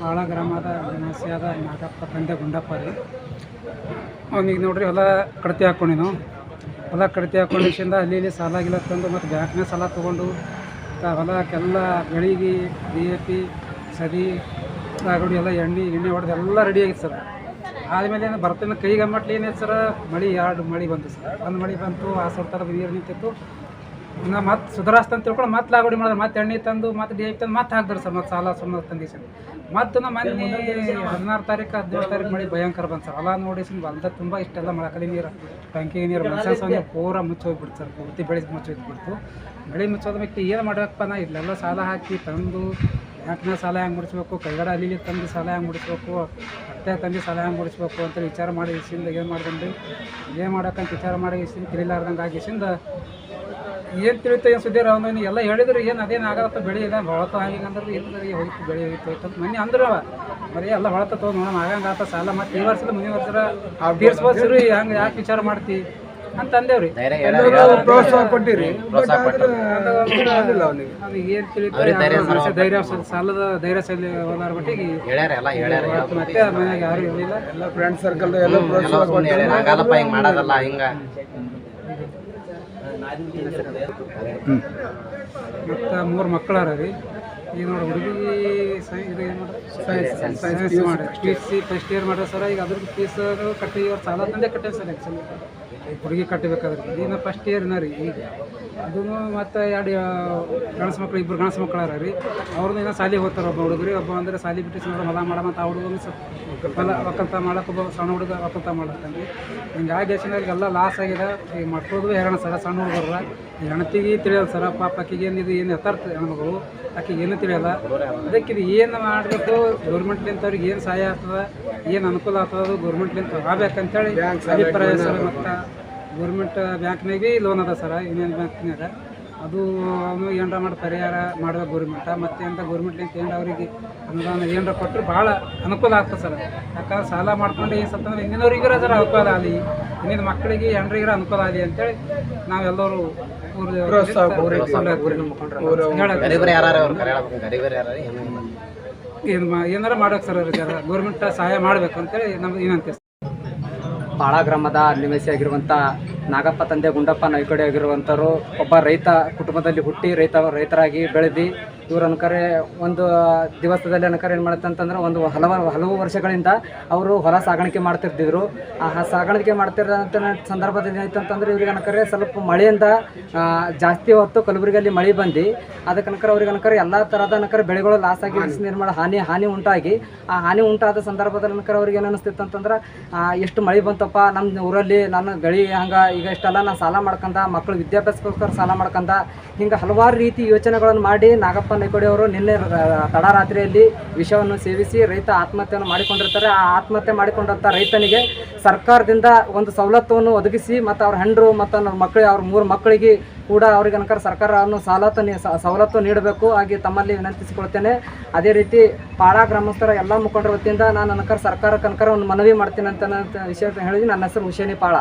ಭಾಳ ಗ್ರಾಮದ ನಿವಾಸಿಯಾದ ನಾಗಪ್ಪ ತಂದೆ ಗುಂಡಪ್ಪ ರೀ. ಅವ್ನಿಗೆ ನೋಡ್ರಿ ಹೊಲ ಕಡತಿ ಹಾಕ್ಕೊಂಡಿನು ಹೊಲ ಕಡತಿ ಹಾಕ್ಕೊಂಡಿಸಿಂದ ಅಲ್ಲಿ ಇಲ್ಲಿ ಸಾಲ ಗಿಲ ತಂದು ಮತ್ತು ಬ್ಯಾಂಕ್ನೇ ಸಾಲ ತೊಗೊಂಡು ಹೊಲಕ್ಕೆಲ್ಲ ಬೆಳಿಗ್ಗೆ ಡಿ ಎ ಪಿ ಸದಿ ರಾಗುಡಿ ಎಲ್ಲ ಎಣ್ಣೆ ಎಣ್ಣೆ ಹೊಡೆದು ಎಲ್ಲ ರೆಡಿ ಆಗಿತ್ತು ಸರ್. ಆದಮೇಲೆ ಏನು ಬರ್ತೇನೆ ಕೈಗೆ ಮಟ್ಲಿ ಏನೈತೆ ಸರ್? ಮಳೆ ಎರಡು ಮಳೆ ಬಂತು ಸರ್. ಒಂದು ಮಳೆ ಬಂತು ಆ ಥರ ನೀರು ನಿಂತಿತ್ತು. ಇನ್ನು ಮತ್ತೆ ಸುಧಾರಿಸ್ತ ಅಂತ ತಿಳ್ಕೊಂಡು ಮತ್ತೆ ಲಾಗೋಡಿ ಮಾಡಿದ್ರೆ ಮತ್ತೆ ಎಣ್ಣೆ ತಂದು, ಮತ್ತೆ ಡಿ ತಂದು ಮತ್ತೆ ಹಾಕಿದ್ರು ಸರ್, ಮತ್ತೆ ಸಾಲ ಸುಮ್ಮನೆ ತಂದಿಸಿ ಮತ್ತು ನಮ್ಮ ಮೊನ್ನೆ ಹದಿನಾರು ತಾರೀಕು ಹದಿನೇಳು ತಾರೀಕು ಮಳೆ ಭಯಂಕರ ಬಂತು ಸರ್. ನೋಡಿ ನೋಡಿಸಿ ಹೊಲ್ದ ತುಂಬ ಇಷ್ಟೆಲ್ಲ ಮಳಕಲಿ ನೀರು ಬ್ಯಾಂಕಿಗೆ ನೀರು ಸೊನ್ನೆ ಪೂರ ಮುಚ್ಚೋಗ್ಬಿಡ್ತು ಸರ್. ಪೂರ್ತಿ ಬೆಳೆ ಮುಚ್ಚೋಗ್ಬಿಡ್ತು. ಬೆಳೆ ಮುಚ್ಚೋದ ಮೇಲೆ ಏನು ಮಾಡಬೇಕಪ್ಪ ನಾ? ಇಲ್ಲೆಲ್ಲ ಸಾಲ ಹಾಕಿ ತಂದು ಬ್ಯಾಂಕ್ನಾಗ ಸಾಲ ಹೆಂಗೆ ಮುಡಿಸ್ಬೇಕು ಕೈಗಡ ಅಲ್ಲಿಗೆ ತಂದು ಸಾಲ ಹೆಂಗೆ ಮುಡಿಸ್ಬೇಕು ಅತ್ತೆ ತಂದು ಸಾಲ ಹೆಂಗೆ ಮುಡಿಸ್ಬೇಕು ಅಂತ ವಿಚಾರ ಮಾಡಿ ಇಸಿಂದ ಏನು ಮಾಡ್ಕೊಂಡು ಏನು ಮಾಡೋಕ್ಕಂತ ವಿಚಾರ ಮಾಡಿ ಇಸಿಂದ ತಿಳಿಲಾರ್ದಂಗೆ ಆಗಿಸಿಂದ ಏನು ತಿಳಿತು ಏನು ಸುದ್ದಿ ಅವನು ಎಲ್ಲ ಹೇಳಿದ್ರು. ಏನು ಅದೇನು ಆಗತ್ತ ಬೆಳೆ ಇದೆ ಹೊಳತ ಆಗಿಂಗ ಅಂದ್ರೆ ಇಲ್ಲ ಹೋಗಿತ್ತು ಬೆಳೆ ಹೋಗಿತ್ತು ಹೋಯ್ತು ಅಂತ ಮನೆ ಅಂದ್ರು ಬರೀ ಎಲ್ಲ ಹೊಳತ ತೊಗೊಂಡು ನೋಡೋಣ ಆಗಂಗೆ ಆತ ಸಾಲ ಮತ್ತೆ ಈ ವರ್ಷದ ಮುಂದಿನ ವರ್ಷ ತೀರ್ಸ್ಬೋದು ಸಿರು ಹಂಗೆ ಯಾಕೆ ವಿಚಾರ ಮಾಡ್ತಿ? ಅಂತ ಅಂದೇವ್ರಿ ಪ್ರೋತ್ಸಾಹ ಕೊಟ್ಟಿರಿ. ಅವ್ನಿಗೆ ಏನು ತಿಳಿತು ಧೈರ್ಯ ಸಾಲದ ಧೈರ್ಯ ಸಲ್ಲಿ ಹೋದಾರ ಮಟ್ಟಿಗೆ ಹೇಳ್ಯಾರ ಎಲ್ಲ ಹೇಳ್ಯಾರ ಮತ್ತೆ ಮನ್ಯಾಗ ಯಾರು ಇರಲಿಲ್ಲ. ಎಲ್ಲ ಫ್ರೆಂಡ್ ಸರ್ಕಲ್ ಎಲ್ಲ ಪ್ರೋತ್ಸಾಹ ಹಂಗಲ್ಲಪ್ಪ ಹಿಂಗ್ ಮಾಡೋದಲ್ಲ ಹಿಂಗ. ಮತ್ತು ಮೂರು ಮಕ್ಕಳಾರ ರೀ. ಈಗ ನೋಡಿ ಹುಡುಗಿ ಸೈ ಇದು ಏನು ಮಾಡಿ ಸೈನ್ಸ್ ಮಾಡಿ ಪಿ ಸಿ ಫಸ್ಟ್ ಇಯರ್ ಮಾಡ್ಯಾರ ಸರ್ ಈಗ ಅದ್ರದ್ದು ಫೀಸ್ ಕಟ್ಟಿ ಇವ್ರು ಸಾಲ ತಂದೆ ಕಟ್ಟೇವಿ ಸರ್ ಆ್ಯಕ್ಚುಲಿ ಹುಡುಗಿ ಕಟ್ಟಬೇಕಾದ್ರೆ. ಈಗ ಫಸ್ಟ್ ಇಯರ್ನ ರೀ ಈಗ. ಅದೂ ಮತ್ತು ಎರಡು ಗಣಸ ಮಕ್ಳು ಇಬ್ಬರು ಗಣಸ ಮಕ್ಕಳಾರ ರೀ. ಅವ್ರದ್ದು ಏನೋ ಸಾಲಿ ಹೋಗ್ತಾರೆ ಒಬ್ಬ ಹುಡುಗರಿ ಒಬ್ಬ ಅಂದರೆ ಸಾಲಿ ಬಿಟ್ಟು ಸುಮ್ಮನೆ ಹೊಲ ಮಾಡ ಮತ್ತು ಆ ಹುಡುಗನು ಸ್ವಲ್ಪ ಹೊಲ ಒಕ್ಕಲ್ತ ಮಾಡಕ್ಕೆ ಒಬ್ಬ ಸಣ್ಣ ಹುಡುಗ ಒಕ್ಕಲ್ತ ಮಾಡತ್ತಾನೆ ರೀ ಹಿಂಗಾಗಿ ಎಲ್ಲ ಲಾಸ್ ಆಗಿದೆ. ಈಗ ಮಕ್ಕಳದು ಹೆರಣ ಸರ ಸಣ್ಣ ಹುಡುಗರ. ಹೆಣ್ತಿಗೆ ತಿಳಿಯಲ್ಲ ಸರ ಪಾಪ ಆಕಿಗೆ ಏನು ಇದು ಏನು ಎತ್ತಾರ್ಥ ಹೆಣ್ಮಗಳು? ಆಕಿಗೆ ಏನು ತಿಳಿಯಲ್ಲ ಅದಕ್ಕೆ ಇದು ಏನು ಮಾಡಬೇಕು? ಗೌರ್ಮೆಂಟ್ಲಿಂತ ಅವ್ರಿಗೆ ಏನು ಸಹಾಯ ಆಗ್ತದ? ಏನು ಅನುಕೂಲ ಆಗ್ತದ ಗೌರ್ಮೆಂಟ್ಲಿಂತ ಆಗ್ಬೇಕಂತೇಳಿ ಅಭಿಪ್ರಾಯ ಸರ್ ಮತ್ತು ಗೌರ್ಮೆಂಟ್ ಬ್ಯಾಂಕ್ನಾಗೆ ಲೋನ್ ಅದ ಸರ್ ಯೂನಿಯನ್ ಬ್ಯಾಂಕ್ನಾಗ ಅದು ಅವನು ಏನರ ಮಾಡಿ ಪರಿಹಾರ ಮಾಡ್ಬೇಕು ಗೌರ್ಮೆಂಟ ಮತ್ತೆ ಅಂತ ಗೌರ್ಮೆಂಟ್ಲಿಂದ ಏನು ಅವರಿಗೆ ಅನುದಾನ ಏನರ ಕೊಟ್ಟರು ಭಾಳ ಅನುಕೂಲ ಆಗ್ತದೆ ಸರ್. ಯಾಕಂದ್ರೆ ಸಾಲ ಮಾಡ್ಕೊಂಡು ಈ ಸತ್ತಂದ್ರೆ ಹಿಂದಿನವ್ರಿಗಿರ ಸರ್ ಅನುಕೂಲ ಆಗಲಿ ಹಿಂದಿನ ಮಕ್ಕಳಿಗೆ ಹೆಣ್ರಿಗಿರ ಅನುಕೂಲ ಆಗಲಿ ಅಂತೇಳಿ ನಾವೆಲ್ಲರೂ ಏನು ಏನಾರ ಮಾಡ್ಬೇಕು ಸರ್ ಅವ್ರಿಗೆ ಗೌರ್ಮೆಂಟ್ ಸಹಾಯ ಮಾಡ್ಬೇಕು ಅಂತೇಳಿ ನಮ್ಗೆ ಏನಂತೆ ಬಾಳ ಗ್ರಾಮದ ನಿವಾಸಿಯಾಗಿರುವಂಥ ನಾಗಪ್ಪ ತಂದೆ ಗುಂಡಪ್ಪ ನಾಯ್ಕಡೆ ಆಗಿರುವಂಥವ್ರು ಒಬ್ಬ ರೈತ ಕುಟುಂಬದಲ್ಲಿ ಹುಟ್ಟಿ ರೈತ ರೈತರಾಗಿ ಬೆಳೆದು ಇವ್ರು ಅನ್ಕರೆ ಒಂದು ದಿವಸದಲ್ಲಿ ಅನ್ಕರೆ ಏನು ಮಾಡುತ್ತೆ ಅಂತಂದ್ರೆ ಒಂದು ಹಲವಾರು ಹಲವು ವರ್ಷಗಳಿಂದ ಅವರು ಹೊಲ ಸಾಗಾಣಿಕೆ ಮಾಡ್ತಿರ್ತಿದ್ರು. ಆ ಸಾಗಾಣಿಕೆ ಮಾಡ್ತಿರೋಂಥ ಸಂದರ್ಭದಲ್ಲಿ ಏನಾಯ್ತು ಅಂತಂದ್ರೆ ಇವ್ರಿಗೆ ಅನ್ಕರೆ ಸ್ವಲ್ಪ ಮಳೆಯಿಂದ ಜಾಸ್ತಿ ಹೊತ್ತು ಕಲಬುರಗಿಯಲ್ಲಿ ಮಳೆ ಬಂದು ಅದಕ್ಕೆ ಅನ್ಕರೆ ಅವ್ರಿಗೆ ಅನ್ಕರೆ ಎಲ್ಲ ಥರದ ಅನ್ಕರೆ ಬೆಳೆಗಳು ಲಾಸ್ ಆಗಿ ನಿರ್ಮಾಣ ಹಾನಿ ಹಾನಿ ಉಂಟಾಗಿ ಆ ಹಾನಿ ಉಂಟಾದ ಸಂದರ್ಭದಲ್ಲಿ ಅನ್ಕರೆ ಅವ್ರಿಗೆ ಏನು ಅನಿಸ್ತಿತ್ತು ಅಂತಂದ್ರೆ ಎಷ್ಟು ಮಳೆ ಬಂತಪ್ಪ ನಮ್ಮ ಊರಲ್ಲಿ ನಾನು ಗಳಿ ಹಂಗೆ ಈಗ ಇಷ್ಟೆಲ್ಲ ನಾನು ಸಾಲ ಮಾಡ್ಕೊಂಡ ಮಕ್ಕಳು ವಿದ್ಯಾಭ್ಯಾಸಕ್ಕೋಸ್ಕರ ಸಾಲ ಮಾಡ್ಕೊಂಡ ಹಿಂಗೆ ಹಲವಾರು ರೀತಿ ಯೋಚನೆಗಳನ್ನು ಮಾಡಿ ನಾಗಪ್ಪ ನೈಕೋಡಿ ಅವರು. ನಿನ್ನೆ ತಡರಾತ್ರಿಯಲ್ಲಿ ವಿಷವನ್ನು ಸೇವಿಸಿ ರೈತ ಆತ್ಮಹತ್ಯೆಯನ್ನು ಮಾಡಿಕೊಂಡಿರ್ತಾರೆ. ಆ ಆತ್ಮಹತ್ಯೆ ಮಾಡಿಕೊಂಡಂಥ ರೈತನಿಗೆ ಸರ್ಕಾರದಿಂದ ಒಂದು ಸವಲತ್ತನ್ನು ಒದಗಿಸಿ ಮತ್ತು ಅವ್ರ ಹೆಂಡರು ಮತ್ತು ಅವ್ರ ಮಕ್ಕಳು ಅವ್ರ ಮೂರು ಮಕ್ಕಳಿಗೆ ಕೂಡ ಅವ್ರಿಗೆ ಅನ್ಕರ ಸರ್ಕಾರ ಅವನು ಸವಲತ್ತು ಸವಲತ್ತು ನೀಡಬೇಕು. ಹಾಗೆ ತಮ್ಮಲ್ಲಿ ವಿನಂತಿಸಿಕೊಳ್ತೇನೆ. ಅದೇ ರೀತಿ ಪಾಳ ಗ್ರಾಮಸ್ಥರ ಎಲ್ಲ ಮುಖಂಡರ ವತಿಯಿಂದ ನಾನು ಅನ್ಕರ ಸರ್ಕಾರಕ್ಕೆ ಅನ್ಕರ ಒಂದು ಮನವಿ ಮಾಡ್ತೀನಿ ಅಂತ ವಿಷಯ ಹೇಳಿ ನನ್ನ ಹೆಸರು ಹುಷೇನಿ ಪಾಳ